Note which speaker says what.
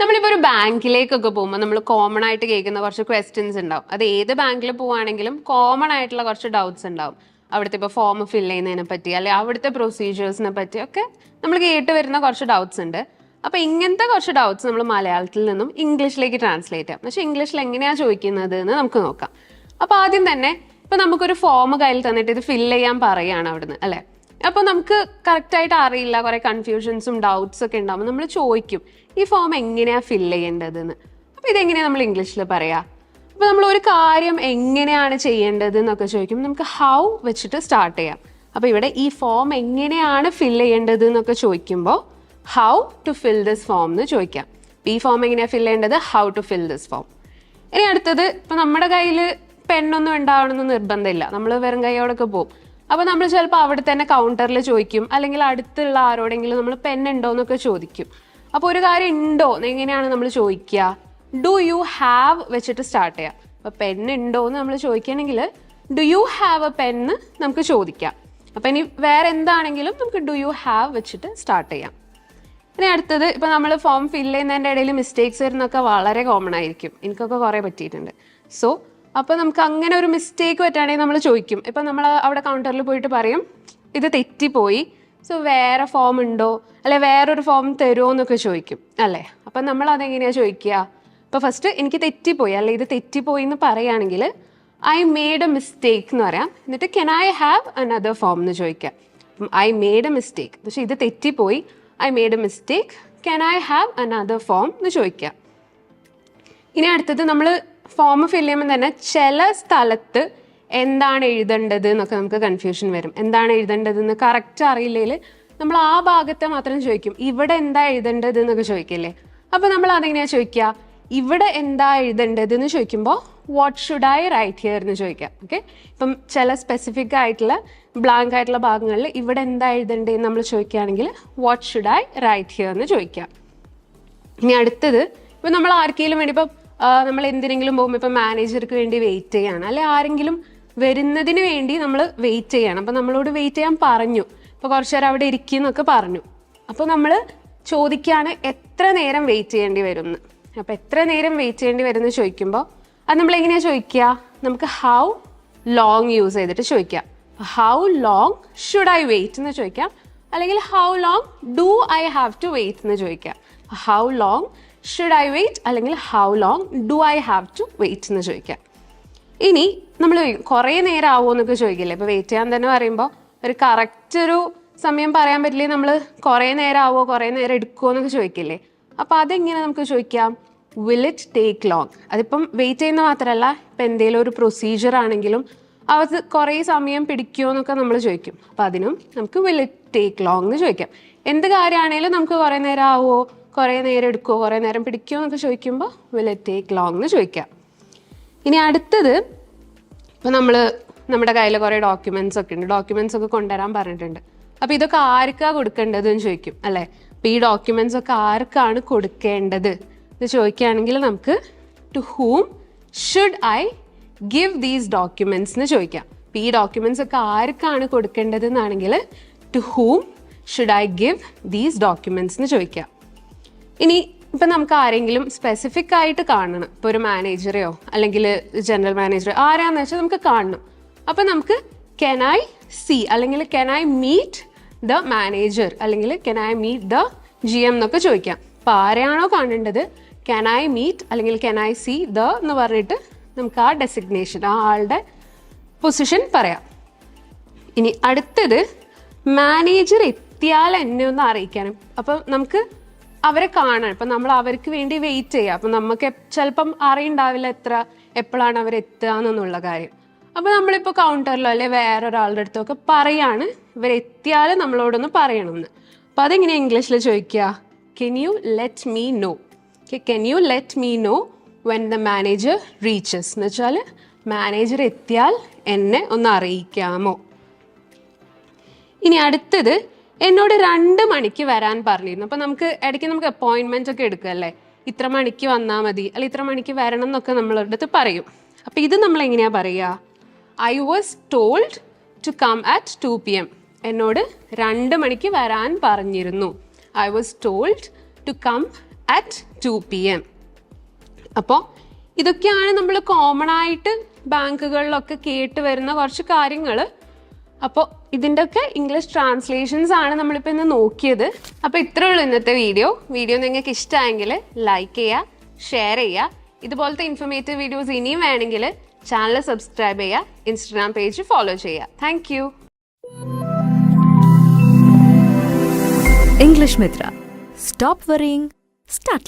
Speaker 1: നമ്മളിപ്പോൾ ഒരു ബാങ്കിലേക്കൊക്കെ പോകുമ്പോൾ നമ്മൾ കോമൺ ആയിട്ട് കേൾക്കുന്ന കുറച്ച് ക്വസ്റ്റ്യൻസ് ഉണ്ടാവും. അത് ഏത് ബാങ്കിൽ പോവുകയാണെങ്കിലും കോമൺ ആയിട്ടുള്ള കുറച്ച് ഡൗട്ട്സ് ഉണ്ടാവും. അവിടുത്തെ ഇപ്പോൾ ഫോം ഫിൽ ചെയ്യുന്നതിനെ പറ്റി അല്ലെങ്കിൽ അവിടുത്തെ പ്രൊസീജിയേഴ്സിനെ പറ്റി ഒക്കെ നമ്മൾ കേട്ട് വരുന്ന കുറച്ച് ഡൗട്ട്സ് ഉണ്ട്. അപ്പോൾ ഇങ്ങനത്തെ കുറച്ച് ഡൗട്ട്സ് നമ്മൾ മലയാളത്തിൽ നിന്നും ഇംഗ്ലീഷിലേക്ക് ട്രാൻസ്ലേറ്റ് ചെയ്യാം. പക്ഷേ ഇംഗ്ലീഷിൽ എങ്ങനെയാണ് ചോദിക്കുന്നത് എന്ന് നമുക്ക് നോക്കാം. അപ്പോൾ ആദ്യം തന്നെ ഇപ്പോൾ നമുക്കൊരു ഫോം കയ്യിൽ തന്നിട്ട് ഇത് ഫില്ല് ചെയ്യാൻ പറയുകയാണ് അവിടുന്ന് അല്ലേ? അപ്പോൾ നമുക്ക് കറക്റ്റ് ആയിട്ട് അറിയില്ല കുറെ കൺഫ്യൂഷൻസും ഡൗട്ട്സ് ഒക്കെ ഉണ്ടാവും. നമ്മൾ ചോദിക്കും ഈ ഫോം എങ്ങനെയാ ഫിൽ ചെയ്യേണ്ടതെന്ന്? അപ്പോൾ ഇതെങ്ങനെയാ നമ്മൾ ഇംഗ്ലീഷിൽ പറയാ? അപ്പോൾ നമ്മൾ ഒരു കാര്യം എങ്ങനെയാണ് ചെയ്യേണ്ടത് എന്നൊക്കെ ചോദിക്കും. നമുക്ക് ഹൗ വെച്ചിട്ട് സ്റ്റാർട്ട് ചെയ്യാം. അപ്പോൾ ഇവിടെ ഈ ഫോം എങ്ങനെയാണ് ഫിൽ ചെയ്യേണ്ടത് എന്നൊക്കെ ചോദിക്കുമ്പോൾ how to fill this form എന്ന് ചോദിക്കാം. ഈ ഫോം എങ്ങനെയാ ഫിൽ ചെയ്യേണ്ടത്? How to fill this form ഇനി അടുത്തത് ഇപ്പൊ നമ്മുടെ കയ്യിൽ പെണ്ണൊന്നും ഉണ്ടാവണമെന്ന് നിർബന്ധമില്ല. നമ്മൾ വെറും കൈയോടൊക്കെ പോകും അപ്പൊ നമ്മൾ ചിലപ്പോൾ അവിടെ തന്നെ കൗണ്ടറിൽ ചോദിക്കും. അല്ലെങ്കിൽ അടുത്തുള്ള ആരോടെങ്കിലും നമ്മൾ പെൻ ഉണ്ടോ എന്നൊക്കെ ചോദിക്കും. അപ്പോൾ ഒരു കാര്യം ഉണ്ടോ? എന്ന് എങ്ങനെയാണ് നമ്മൾ ചോദിക്കുക ഡു യു ഹാവ് വെച്ചിട്ട് സ്റ്റാർട്ട് ചെയ്യാം. അപ്പോൾ പെൻ ഉണ്ടോ എന്ന് നമ്മൾ ചോദിക്കുകയാണെങ്കിൽ ഡു യു ഹാവ് എ പെന്ന് നമുക്ക് ചോദിക്കാം. അപ്പൊ ഇനി വേറെ എന്താണെങ്കിലും നമുക്ക് ഡു യു ഹാവ് വെച്ചിട്ട് സ്റ്റാർട്ട് ചെയ്യാം. ഇനി അടുത്തത് ഇപ്പൊ നമ്മൾ ഫോം ഫില്ല് ചെയ്യുന്നതിന്റെ ഇടയിൽ മിസ്റ്റേക്സ് വരുന്നൊക്കെ വളരെ കോമൺ ആയിരിക്കും. എനിക്കൊക്കെ കുറെ പറ്റിയിട്ടുണ്ട്. സോ അപ്പൊ നമുക്ക് അങ്ങനെ ഒരു മിസ്റ്റേക്ക് പറ്റുകയാണെങ്കിൽ നമ്മൾ ചോദിക്കും. ഇപ്പം നമ്മൾ അവിടെ കൗണ്ടറിൽ പോയിട്ട് പറയും ഇത് തെറ്റിപ്പോയി. സോ വേറെ ഫോം ഉണ്ടോ? അല്ലെ വേറൊരു ഫോം തരുമോ എന്നൊക്കെ ചോദിക്കും അല്ലേ? അപ്പം നമ്മൾ അതെങ്ങനെയാണ് ചോദിക്കുക? അപ്പോൾ ഫസ്റ്റ് എനിക്ക് തെറ്റിപ്പോയി അല്ലെ ഇത് തെറ്റിപ്പോയി എന്ന് പറയുകയാണെങ്കിൽ ഐ മെയ്ഡ് എ മിസ്റ്റേക്ക് എന്ന് പറയാം. എന്നിട്ട് can I have another form എന്ന് ചോദിക്കാം ഐ മെയ്ഡ് എ മിസ്റ്റേക്ക് പക്ഷേ ഇത് തെറ്റിപ്പോയി. I made a mistake can I have another form എന്ന് ചോദിക്കാം ഇനി അടുത്തത് നമ്മൾ ഫോം ഫില്ല് ചെയ്യുമ്പോൾ തന്നെ ചില സ്ഥലത്ത് എന്താണ് എഴുതേണ്ടത് എന്നൊക്കെ നമുക്ക് കൺഫ്യൂഷൻ വരും. എന്താണ് എഴുതേണ്ടത് എന്ന് കറക്റ്റ് അറിയില്ലെങ്കിൽ നമ്മൾ ആ ഭാഗത്തെ മാത്രം ചോദിക്കും. ഇവിടെ എന്താ എഴുതേണ്ടത് എന്നൊക്കെ ചോദിക്കില്ലേ? അപ്പൊ നമ്മൾ അതെങ്ങനെയാ ചോദിക്കുക? ഇവിടെ എന്താ എഴുതേണ്ടത് എന്ന് ചോദിക്കുമ്പോൾ what should I write here എന്ന് ചോദിക്കാം ഓക്കെ ഇപ്പം ചില സ്പെസിഫിക് ആയിട്ടുള്ള ബ്ലാങ്ക് ആയിട്ടുള്ള ഭാഗങ്ങളിൽ ഇവിടെ എന്താ എഴുതേണ്ടതെന്ന് നമ്മൾ ചോദിക്കുകയാണെങ്കിൽ what should I write here എന്ന് ചോദിക്കാം ഇനി അടുത്തത് ഇപ്പൊ നമ്മൾ ആർക്കെങ്കിലും വേണ്ടി ഇപ്പം നമ്മൾ എന്തിനെങ്കിലും പോകുമ്പോൾ ഇപ്പം മാനേജർക്ക് വേണ്ടി വെയിറ്റ് ചെയ്യാണ്. അല്ലെ ആരെങ്കിലും വരുന്നതിന് വേണ്ടി നമ്മൾ വെയിറ്റ് ചെയ്യണം. അപ്പം നമ്മളോട് വെയിറ്റ് ചെയ്യാൻ പറഞ്ഞു. അപ്പോൾ കുറച്ചു നേരം അവിടെ ഇരിക്കുന്നൊക്കെ പറഞ്ഞു. അപ്പോൾ നമ്മൾ ചോദിക്കുകയാണ് എത്ര നേരം വെയിറ്റ് ചെയ്യേണ്ടി വരും എന്ന് അപ്പോൾ എത്ര നേരം വെയിറ്റ് ചെയ്യേണ്ടി വരും എന്ന് ചോദിക്കുമ്പോൾ അത് നമ്മൾ എങ്ങനെയാണ് ചോദിക്കുക? നമുക്ക് ഹൗ ലോങ് യൂസ് ചെയ്തിട്ട് ചോദിക്കാം. How long should I wait എന്ന് ചോദിക്കാം. അല്ലെങ്കിൽ how long do I have to wait എന്ന് ചോദിക്കാം. How long should I wait അല്ലെങ്കിൽ how long do I have to wait എന്ന് ചോദിക്കാം. ഇനി നമ്മൾ കുറേ നേരം ആവുമോ എന്നൊക്കെ ചോദിക്കില്ലേ? ഇപ്പോൾ വെയിറ്റ് ചെയ്യാൻ തന്നെ പറയുമ്പോൾ ഒരു കറക്റ്റ് ഒരു സമയം പറയാൻ പറ്റില്ലേ? നമ്മൾ കുറേ നേരം ആവുമോ കുറേ നേരം എടുക്കുമോ എന്നൊക്കെ ചോദിക്കില്ലേ? അപ്പോൾ അതെങ്ങനെ നമുക്ക് ചോദിക്കാം? വിൽ ഇറ്റ് ടേക്ക് ലോങ് അതിപ്പം വെയിറ്റ് ചെയ്യുന്ന മാത്രമല്ല ഇപ്പം എന്തെങ്കിലും ഒരു പ്രൊസീജിയർ ആണെങ്കിലും അത് കുറേ സമയം പിടിക്കുമോ എന്നൊക്കെ നമ്മൾ ചോദിക്കും. അപ്പോൾ അതിനും നമുക്ക് വിൽ ഇറ്റ് ടേക്ക് ലോങ് എന്ന് ചോദിക്കാം. എന്ത് കാര്യമാണെങ്കിലും നമുക്ക് കുറേ നേരം ആവുമോ കുറേ നേരം എടുക്കുമോ കുറേ നേരം പിടിക്കുമോ എന്നൊക്കെ ചോദിക്കുമ്പോൾ വിൽ ഇറ്റ് ടേക്ക് ലോങ് എന്ന് ചോദിക്കാം. ഇനി അടുത്തത് ഇപ്പോൾ നമ്മൾ നമ്മുടെ കയ്യിൽ കുറേ ഡോക്യുമെൻസ് ഒക്കെ ഉണ്ട്. ഡോക്യുമെൻസ് ഒക്കെ കൊണ്ടുവരാൻ പറഞ്ഞിട്ടുണ്ട്. അപ്പോൾ ഇതൊക്കെ ആർക്കാണ് കൊടുക്കേണ്ടത് എന്ന് ചോദിക്കും അല്ലേ? അപ്പോൾ ഈ ഡോക്യുമെന്റ്സ് ഒക്കെ ആർക്കാണ് കൊടുക്കേണ്ടത്? എന്ന് ചോദിക്കുകയാണെങ്കിൽ നമുക്ക് to whom should I give these documents എന്ന് ചോദിക്കാം. അപ്പോൾ ഈ ഡോക്യുമെന്റ്സ് ഒക്കെ ആർക്കാണ് കൊടുക്കേണ്ടത് എന്നാണെങ്കിൽ to whom should I give these documents എന്ന് ചോദിക്കാം. ഇനി ഇപ്പം നമുക്ക് ആരെങ്കിലും സ്പെസിഫിക് ആയിട്ട് കാണണം. ഇപ്പോൾ ഒരു മാനേജറെയോ അല്ലെങ്കിൽ ജനറൽ മാനേജറോ ആരാന്ന് വെച്ചാൽ നമുക്ക് കാണണം. അപ്പം നമുക്ക് കെൻ ഐ സി അല്ലെങ്കിൽ can I meet the manager അല്ലെങ്കിൽ can I meet the G M എന്നൊക്കെ ചോദിക്കാം. അപ്പോൾ ആരെയാണോ കാണേണ്ടത്? കെൻ ഐ മീറ്റ് അല്ലെങ്കിൽ കെൻ ഐ സി ദ എന്ന് പറഞ്ഞിട്ട് നമുക്ക് ആ ഡെസിഗ്നേഷൻ ആ ആളുടെ പൊസിഷൻ പറയാം. ഇനി അടുത്തത് മാനേജർ എത്തിയാൽ എന്നെ ഒന്ന് അറിയിക്കാനും. അപ്പം നമുക്ക് അവരെ കാണാൻ ഇപ്പം നമ്മൾ അവർക്ക് വേണ്ടി വെയിറ്റ് ചെയ്യുക. അപ്പം നമുക്ക് ചിലപ്പം അറിയണ്ടാവില്ല എത്ര എപ്പോഴാണ് അവർ എത്തുക എന്നുള്ള കാര്യം. അപ്പം നമ്മളിപ്പോൾ കൗണ്ടറിലോ അല്ലെ ഒരാളുടെ അടുത്തൊക്കെ പറയാണ്. ഇവരെത്തിയാൽ നമ്മളോടൊന്ന് പറയണമെന്ന് അപ്പം അതെങ്ങനെ ഇംഗ്ലീഷിൽ ചോദിക്കുക? Can you let me know can you let me know when the manager reaches എന്ന് വെച്ചാൽ മാനേജർ എത്തിയാൽ എന്നെ ഒന്ന് അറിയിക്കാമോ? ഇനി അടുത്തത് എന്നോട് രണ്ട് മണിക്ക് വരാൻ പറഞ്ഞിരുന്നു. അപ്പൊ നമുക്ക് ഇടയ്ക്ക് നമുക്ക് അപ്പോയിന്റ്മെന്റ് ഒക്കെ എടുക്കല്ലേ ഇത്ര മണിക്ക് വന്നാൽ മതി. അല്ല ഇത്ര മണിക്ക് വരണം എന്നൊക്കെ നമ്മളുടെ അടുത്ത് പറയും. അപ്പൊ ഇത് നമ്മൾ എങ്ങനെയാ പറയുക I was told to come at two P M എന്നോട് രണ്ട് മണിക്ക് വരാൻ പറഞ്ഞിരുന്നു. I was told to come at two P M അപ്പോൾ ഇതൊക്കെയാണ് നമ്മൾ കോമൺ ആയിട്ട് ബാങ്കുകളിലൊക്കെ കേട്ട് വരുന്ന കുറച്ച് കാര്യങ്ങൾ അപ്പോൾ ഇതിന്റെയൊക്കെ ഇംഗ്ലീഷ് ട്രാൻസ്ലേഷൻസ് ആണ് നമ്മളിപ്പോൾ ഇന്ന് നോക്കിയത്. അപ്പോൾ ഇത്രേ ഉള്ളൂ ഇന്നത്തെ വീഡിയോ വീഡിയോ നിങ്ങൾക്ക് ഇഷ്ടമായെങ്കിൽ ലൈക്ക് ചെയ്യുക ഷെയർ ചെയ്യുക. ഇതുപോലത്തെ ഇൻഫർമേറ്റീവ് വീഡിയോസ് ഇനിയും വേണമെങ്കിൽ ചാനൽ സബ്സ്ക്രൈബ് ചെയ്യുക ഇൻസ്റ്റഗ്രാം പേജ് ഫോളോ ചെയ്യുക. Thank you
Speaker 2: English Mitra. Stop worrying, start.